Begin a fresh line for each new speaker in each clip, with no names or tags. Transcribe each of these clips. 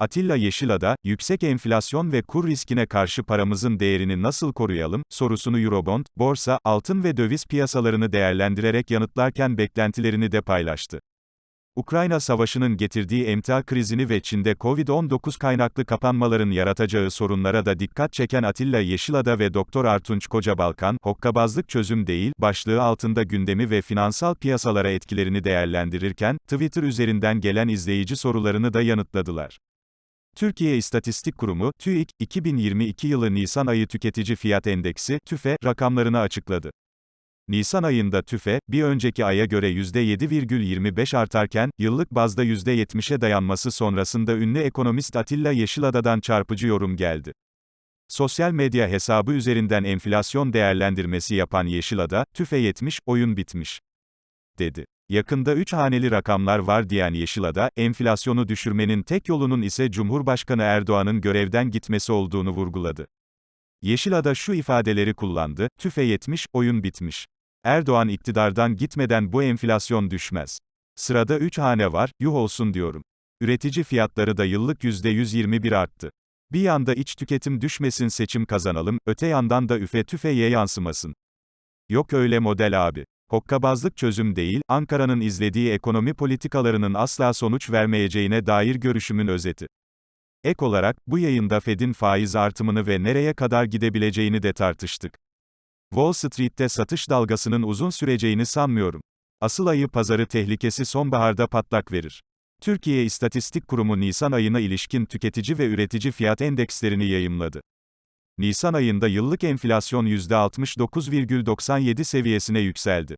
Atilla Yeşilada, yüksek enflasyon ve kur riskine karşı paramızın değerini nasıl koruyalım, sorusunu Eurobond, borsa, altın ve döviz piyasalarını değerlendirerek yanıtlarken beklentilerini de paylaştı. Ukrayna Savaşı'nın getirdiği emtia krizini ve Çin'de Covid-19 kaynaklı kapanmaların yaratacağı sorunlara da dikkat çeken Atilla Yeşilada ve Doktor Artunç Kocabalkan, hokkabazlık çözüm değil, başlığı altında gündemi ve finansal piyasalara etkilerini değerlendirirken, Twitter üzerinden gelen izleyici sorularını da yanıtladılar. Türkiye İstatistik Kurumu, TÜİK, 2022 yılı Nisan ayı tüketici fiyat endeksi, TÜFE, rakamlarını açıkladı. Nisan ayında TÜFE, bir önceki aya göre %7,25 artarken, yıllık bazda %70'e dayanması sonrasında ünlü ekonomist Atilla Yeşilada'dan çarpıcı yorum geldi. Sosyal medya hesabı üzerinden enflasyon değerlendirmesi yapan Yeşilada, TÜFE 70, oyun bitmiş. dedi. Yakında 3 haneli rakamlar var diyen Yeşilada, enflasyonu düşürmenin tek yolunun ise Cumhurbaşkanı Erdoğan'ın görevden gitmesi olduğunu vurguladı. Yeşilada şu ifadeleri kullandı, TÜFE 70, oyun bitmiş. Erdoğan iktidardan gitmeden bu enflasyon düşmez. Sırada 3 hane var, yuh olsun diyorum. Üretici fiyatları da yıllık %121 arttı. Bir yanda iç tüketim düşmesin seçim kazanalım, öte yandan da üfe tüfeğe yansımasın. Yok öyle model abi. Hokkabazlık çözüm değil, Ankara'nın izlediği ekonomi politikalarının asla sonuç vermeyeceğine dair görüşümün özeti. Ek olarak, bu yayında Fed'in faiz artımını ve nereye kadar gidebileceğini de tartıştık. Wall Street'te satış dalgasının uzun süreceğini sanmıyorum. Asıl ayı pazarı tehlikesi sonbaharda patlak verir. Türkiye İstatistik Kurumu Nisan ayına ilişkin tüketici ve üretici fiyat endekslerini yayımladı. Nisan ayında yıllık enflasyon %69,97 seviyesine yükseldi.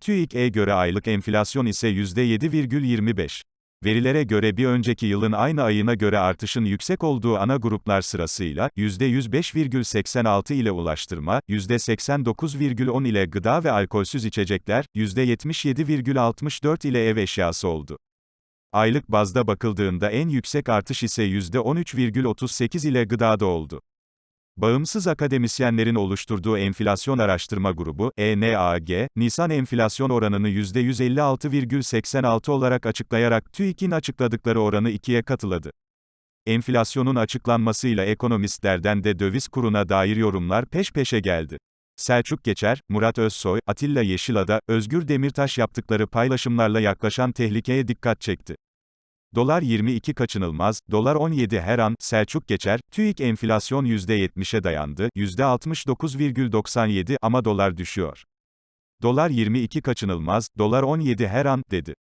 TÜİK'e göre aylık enflasyon ise %7,25. Verilere göre bir önceki yılın aynı ayına göre artışın yüksek olduğu ana gruplar sırasıyla, %105,86 ile ulaştırma, %89,10 ile gıda ve alkolsüz içecekler, %77,64 ile ev eşyası oldu. Aylık bazda bakıldığında en yüksek artış ise %13,38 ile gıdada oldu. Bağımsız akademisyenlerin oluşturduğu enflasyon araştırma grubu, ENAG, Nisan enflasyon oranını %156,86 olarak açıklayarak TÜİK'in açıkladıkları oranı ikiye katıladı. Enflasyonun açıklanmasıyla ekonomistlerden de döviz kuruna dair yorumlar peş peşe geldi. Selçuk Geçer, Murat Özsoy, Atilla Yeşilada, Özgür Demirtaş yaptıkları paylaşımlarla yaklaşan tehlikeye dikkat çekti. Dolar 22 kaçınılmaz, dolar 17 her an, Selçuk Geçer, TÜİK enflasyon %70'e dayandı, %69,97 ama dolar düşüyor. Dolar 22 kaçınılmaz, dolar 17 her an, dedi.